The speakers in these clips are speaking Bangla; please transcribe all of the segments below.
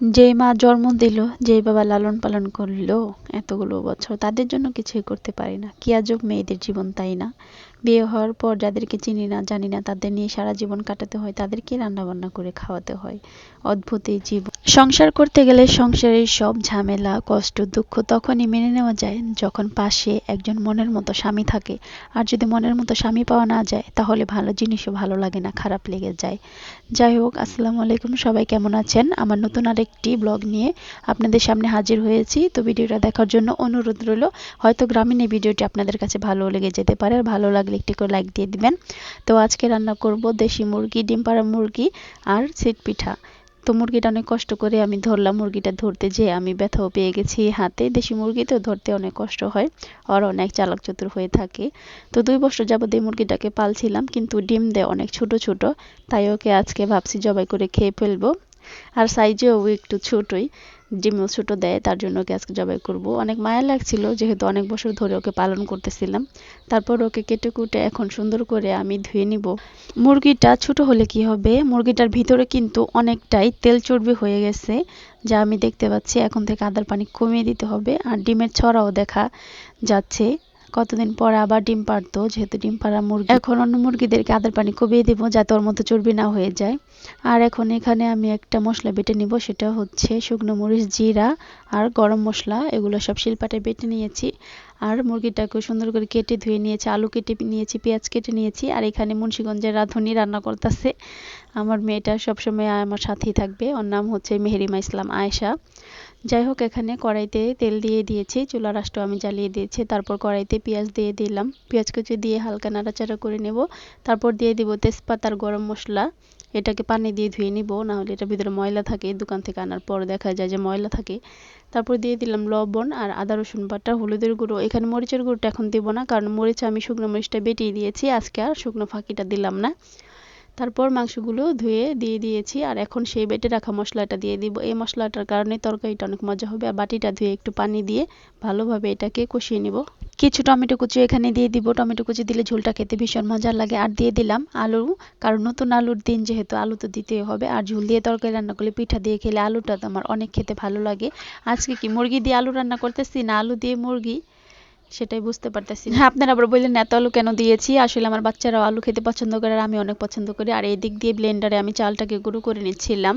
যেই মা জন্ম দিল, যেই বাবা লালন পালন করল এতগুলো বছর, তাদের জন্য কিছুই করতে পারি না। কি আজব মেয়েদের জীবন, তাই না? বিয়ে হওয়ার পর যাদেরকে চিনি না, জানি না, তাদের নিয়ে সারা জীবন কাটাতে হয়, তাদেরকে রান্নাবান্না করে খাওয়াতে হয়। অদ্ভুত এই জীবন সংসার করতে গেলে সংসারের সব ঝামেলা, কষ্ট, দুঃখ তখনই মেনে নেওয়া যায় যখন পাশে একজন মনের মতো স্বামী থাকে। আর যদি মনের মতো স্বামী পাওয়া না যায়, তাহলে ভালো জিনিসও ভালো লাগে না, খারাপ লেগে যায়। যাই হোক, আসসালামু আলাইকুম, সবাই কেমন আছেন? আমার নতুন আরেকটি ব্লগ নিয়ে আপনাদের সামনে হাজির হয়েছি। তো ভিডিওটা দেখার জন্য অনুরোধ রইল, হয়তো গ্রামীণ এই ভিডিওটি আপনাদের কাছে ভালো লেগে যেতে পারে, আর ভালো লাগলে একটি করে লাইক দিয়ে দিবেন। তো আজকে রান্না করব দেশি মুরগি, ডিম পাড়া মুরগি আর সিট পিঠা। তো মুরগিটা অনেক কষ্ট করে আমি ধরলাম, মুরগিটা ধরতে যেয়ে আমি ব্যথাও পেয়ে গেছি হাতে। দেশি মুরগি তো ধরতে অনেক কষ্ট হয় আর অনেক চালাক চতুর হয়ে থাকে। তো দুই বছর যাবত এই মুরগিটাকে পালছিলাম কিন্তু ডিম দেয় অনেক ছোট ছোট, তাই ওকে আজকে ভাবছি জবাই করে খেয়ে ফেলব। আর সাইজেও একটু ছোটই, ডিমও ছোট দেয়, তার জন্য ওকে আজকে জবাই করব। অনেক মায়া লাগছিল, যেহেতু অনেক বছর ধরে ওকে পালন করতেছিলাম। তারপর ওকে কেটে কুটে এখন সুন্দর করে আমি ধুয়ে নিব। মুরগিটা ছোট হলে কি হবে? মুরগিটার ভিতরে কিন্তু অনেকটাই তেল চর্বি হয়ে গেছে, যা আমি দেখতে পাচ্ছি। এখন থেকে আদার পানি কমিয়ে দিতে হবে, আর ডিমের ছড়াও দেখা যাচ্ছে। কতদিন পর আবার ডিম পারতো যেহেতু ডিম পাড়া মুরগি। এখন অন্য মুরগিদেরকে আদার পানি কমিয়ে দেবো যাতে ওর মতো চর্বি না হয়ে যায়। আর এখন এখানে আমি একটা মশলা বেটে নিব, সেটা হচ্ছে শুকনো মরিচ, জিরা আর গরম মশলা। এগুলো সব শিলপাটে বেটে নিয়েছি। আর মুরগিটাকে সুন্দর করে কেটে ধুয়ে নিয়েছি, আলু কেটে নিয়েছি, পেঁয়াজ কেটে নিয়েছি। আর এখানে মুন্সীগঞ্জের রাঁধুনি রান্না করতেছে। আমার মেয়েটা সবসময় আমার সাথেই থাকবে। ওর নাম হচ্ছে মেহেরিমা ইসলাম আয়েশা। যাই হোক এখানে কড়াইতে তেল দিয়ে দিয়েছি চুলা রাষ্ট্র আমি জ্বালিয়ে দিয়েছি। তারপর কড়াইতে পেঁয়াজ দিয়ে দিলাম। পেঁয়াজ কুচি দিয়ে হালকা নাড়াচাড়া করে নেব। তারপর দিয়ে দিব তেজপাতার গরম মশলা। এটাকে পানি দিয়ে ধুয়ে নিব, নাহলে এটার ভিতরে ময়লা থাকে, দোকান থেকে আনার পর দেখা যায় যে ময়লা থাকে। তারপর দিয়ে দিলাম লবণ আর আদা, রসুন বাটা, হলুদের গুঁড়ো। এখানে মরিচের গুঁড়োটা এখন দিব না, কারণ মরিচ আমি শুকনো মরিচটা বেটিয়ে দিয়েছি। আজকে আর শুকনো ফাঁকিটা দিলাম না। তারপর মাংসগুলো ধুয়ে দিয়ে দিয়েছি, আর এখন সেই বেটে রাখা মশলাটা দিয়ে দিব। এই মশলাটার কারণে তরকারিটা অনেক মজা হবে, আর বাটিটা ধুয়ে একটু পানি দিয়ে ভালোভাবে এটাকে কষিয়ে নিব। কিছু টমেটো কুচি এখানে দিয়ে দিব। টমেটো কুচি দিলে ঝোলটা খেতে ভীষণ মজার লাগে। আর দিয়ে দিলাম আলু, কারণ নতুন আলুর দিন যেহেতু আলু তো দিতেই হবে, আর ঝোল দিয়ে তরকারি রান্না করলে পিঠা দিয়ে খেলে আলুটা তো আমার অনেক খেতে ভালো লাগে। আজকে কি মুরগি দিয়ে আলু রান্না করতেছি না? আলু দিয়ে মুরগি সেটাই বুঝতে পারতেছি। হ্যাঁ আপনারা আবার বললেন, এত আলু কেন দিয়েছি? আসলে আমার বাচ্চারাও আলু খেতে পছন্দ করে আর আমি অনেক পছন্দ করি। আর এই দিক দিয়ে ব্লেন্ডারে আমি চালটাকে গুঁড়ো করে নিচ্ছিলাম।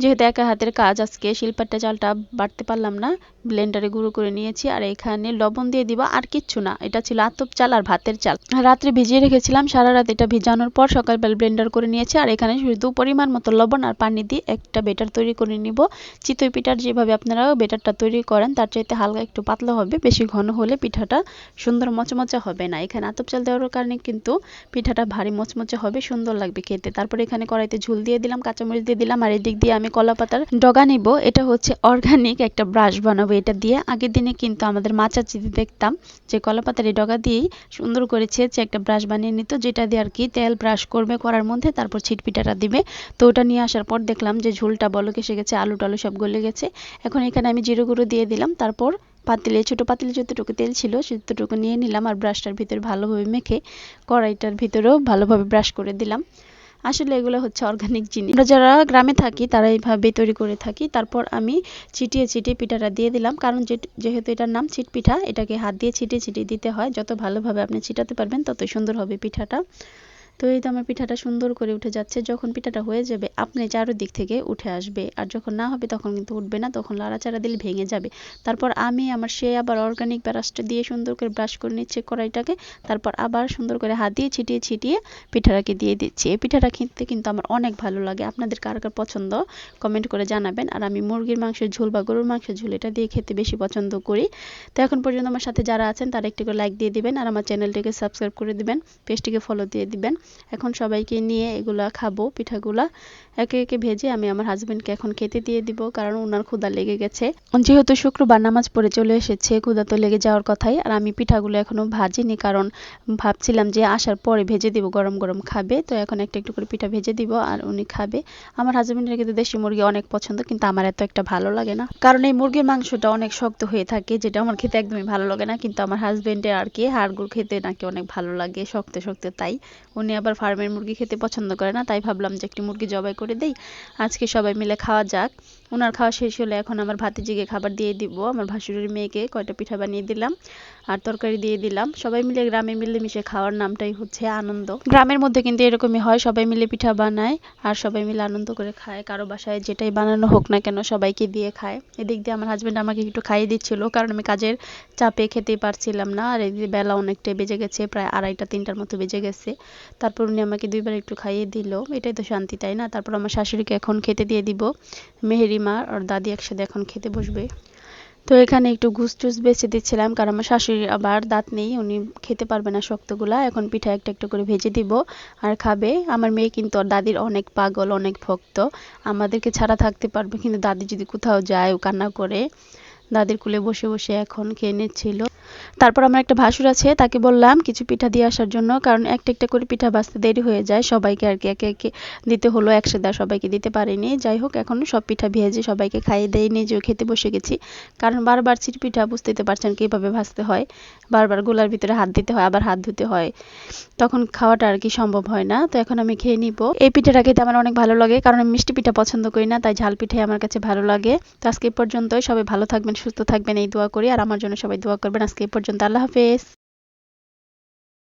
যেহেতু একা হাতের কাজ আজকে শিল্পাটা চালটা বাড়তে পারলাম না ব্লেন্ডারে গুঁড়ো করে নিয়েছি। আর এখানে লবণ দিয়ে দিবা আর কিচ্ছু না, এটা ছিল আতপ চাল আর ভাতের চাল। রাত্রে ভিজিয়ে রেখেছিলাম, সারা রাত এটা ভিজানোর পর সকালবেলা ব্লেন্ডার করে নিয়েছি। আর এখানে শুধু পরিমাণ মতো লবণ আর পানি দিয়ে একটা বেটার তৈরি করে নিব। চিতই পিঠার যেভাবে আপনারা বেটারটা তৈরি করেন, তার চাইতে হালকা একটু পাতলা হবে, বেশি ঘন হলে পিঠাটা সুন্দর মচমচে হবে না। এখানে আতপ চাল দেওয়ার কারণে কিন্তু পিঠাটা ভারী মচমচে হবে, সুন্দর লাগবে খেতে। তারপর এখানে কড়াইতে ঝুল দিয়ে দিলাম, কাঁচামরিচ দিয়ে দিলাম, আর এদিক দিয়ে আমি কলা পাতার ডগা নিব। এটা হচ্ছে অর্গানিক একটা ব্রাশ বানাবো এটা দিয়ে। আগের দিনে কিন্তু আমাদের মা চাচিতে দেখতাম যে কলা পাতার এই ডগা দিয়েই সুন্দর করে ছেঁচে একটা ব্রাশ বানিয়ে নিত, যেটা দিয়ে আর কি তেল ব্রাশ করবে করার মধ্যে, তারপর ছিটপিঠাটা দিবে। তো ওটা নিয়ে আসার পর দেখলাম যে ঝোলটা বলক এসে গেছে আলু টালু সব গলে গেছে। এখন এখানে আমি জিরো গুঁড়ো দিয়ে দিলাম, তারপর পাতিলে, ছোটো পাতিলে যতটুকু তেল ছিল সেতটুকু নিয়ে নিলাম আর ব্রাশটার ভিতরে ভালোভাবে মেখে কড়াইটার ভিতরেও ভালোভাবে ব্রাশ করে দিলাম। আসলে এগুলো হচ্ছে অর্গানিক জিনিস। আমরা যারা গ্রামে থাকি তারা এইভাবে তৈরি করে থাকি। তারপর আমি ছিটিয়ে ছিটিয়ে পিঠাটা দিয়ে দিলাম। কারণ যেহেতু এটার নাম ছিট পিঠা, এটাকে হাত দিয়ে ছিটিয়ে ছিটিয়ে দিতে হয়। যত ভালোভাবে আপনি ছিটাতে পারবেন ততই সুন্দর হবে পিঠাটা। তো এই তো আমার পিঠাটা সুন্দর করে উঠে যাচ্ছে। যখন পিঠাটা হয়ে যাবে, আপনি চারোদিক থেকে উঠে আসবে। আর যখন না হবে, তখন কিন্তু উঠবে না, তখন লাড়াচাড়া দিলে ভেঙে যাবে। তারপর আমি আমার সে আবার অর্গানিক ব্রাশটা দিয়ে সুন্দর করে ব্রাশ করে নিচ্ছে কড়াইটাকে। তারপর আবার সুন্দর করে হাত দিয়ে ছিটিয়ে ছিটিয়ে পিঠাটাকে দিয়ে দিচ্ছি। এই পিঠাটা খেতে কিন্তু আমার অনেক ভালো লাগে। আপনাদের কার কার পছন্দ কমেন্ট করে জানাবেন। আর আমি মুরগির মাংসের ঝোল বা গরুর মাংসের ঝোল, এটা দিয়ে খেতে বেশি পছন্দ করি। তো এখন পর্যন্ত আমার সাথে যারা আছেন, তারা একটু করে লাইক দিয়ে দিবেন। আর আমার চ্যানেলটিকে সাবস্ক্রাইব করে দিবেন। পেজটিকে ফলো দিয়ে দিবেন। এখন সবাইকে নিয়ে এগুলা খাব, পিঠাগুলা। একে একে ভেজে আমি আমার হাজবেন্ডকে এখন খেতে দিয়ে দিব, কারণ ওনার ক্ষুদা লেগে গেছে। যেহেতু শুক্রবার নামাজ পড়ে চলে এসেছে ক্ষুদা তো লেগে যাওয়ার কথাই, আর আমি পিঠাগুলো এখনও ভাজিনি, কারণ ভাবছিলাম যে আসার পরে ভেজে দিব, গরম গরম খাবে। তো এখন একটা একটু করে পিঠা ভেজে দিব, আর উনি খাবে। আমার হাজবেন্ডের কিন্তু দেশি মুরগি অনেক পছন্দ, কিন্তু আমার এত একটা ভালো লাগে না। কারণ এই মুরগির মাংসটা অনেক শক্ত হয়ে থাকে, যেটা আমার খেতে একদমই ভালো লাগে না, কিন্তু আমার হাজবেন্ডের আর কি হাড়গুড় খেতে নাকি অনেক ভালো লাগে, শক্ত শক্ত তাই। উনি আবার ফার্মের মুরগি খেতে পছন্দ করে না, তাই ভাবলাম যে একটি মুরগি জবাই করে দেই। আজকে সবাই মিলে খাওয়া যাক। ওনার খাওয়া শেষ হলে এখন আমার ভাতিজিকে খাবার দিয়ে দিব। আমার ভাসুরের মেয়েকে কয়টা পিঠা বানিয়ে দিলাম আর তরকারি দিয়ে দিলাম। সবাই মিলে গ্রামে মিলেমিশে খাওয়ার নামটাই হচ্ছে আনন্দ। গ্রামের মধ্যে কিন্তু এরকমই হয়, সবাই মিলে পিঠা বানায় আর সবাই মিলে আনন্দ করে খায়। কারও বাসায় যেটাই বানানো হোক না কেন সবাইকে দিয়ে খায়। এদিক দিয়ে আমার হাজব্যান্ড আমাকে একটু খাইয়ে দিচ্ছিল কারণ আমি কাজের চাপে খেতেই পারছিলাম না আর এদিকে বেলা অনেকটাই বেজে গেছে, প্রায় আড়াইটা, তিনটার মতো বেজে গেছে। তারপর উনি আমাকে দুইবার একটু খাইয়ে দিল। এটাই তো শান্তি, তাই না? তারপর আমার শাশুড়িকে এখন খেতে দিয়ে দিব। মেহেরিমা আর দাদি একসাথে এখন খেতে বসবে। তো এখানে একটু ঘুষ টুস বেছে দিচ্ছিলাম, কারণ আমার শাশুড়ি আবার দাঁত নেই, উনি খেতে পারবে না শক্তগুলা। এখন পিঠা একটা একটা করে ভেজে দিব আর খাবে। আমার মেয়ে কিন্তু ওর দাদির অনেক পাগল, অনেক ভক্ত। আমাদেরকে ছাড়া থাকতে পারবে, কিন্তু দাদি যদি কোথাও যায় ও কান্না করে দাদির কুলে বসে বসে এখন খেয়ে নিচ্ছিল। তারপর আমার একটা ভাসুর আছে, তাকে বললাম কিছু পিঠা দিয়ে আসার জন্য, কারণ একটা একটা করে পিঠা বাঁচতে দেরি হয়ে যায়। সবাইকে আর কি একে একে দিতে হলো, একসাথে সবাইকে দিতে পারিনি। যাই হোক, এখন সব পিঠা ভেজে সবাইকে খাইয়ে দিয়ে নিজেও খেতে বসে গেছি। কারণ বারবার চিট পিঠা বুঝতে পারছেন কীভাবে ভাজতে হয়। বারবার গোলার ভিতরে হাত দিতে হয়, আবার হাত ধুতে হয়। তখন খাওয়াটা আর কি সম্ভব হয় না, তো এখন আমি খেয়ে নিব। এই পিঠাটা খেতে আমার অনেক ভালো লাগে, কারণ আমি মিষ্টি পিঠা পছন্দ করি না, তাই ঝাল পিঠাই আমার কাছে ভালো লাগে। তো আজকে পর্যন্তই, সবাই ভালো থাকবেন সুস্থ থাকবেন, এই দোয়া করি, আর আমার জন্য সবাই দোয়া করবেন। আজকে এই পর্যন্ত, আল্লাহ হাফেজ।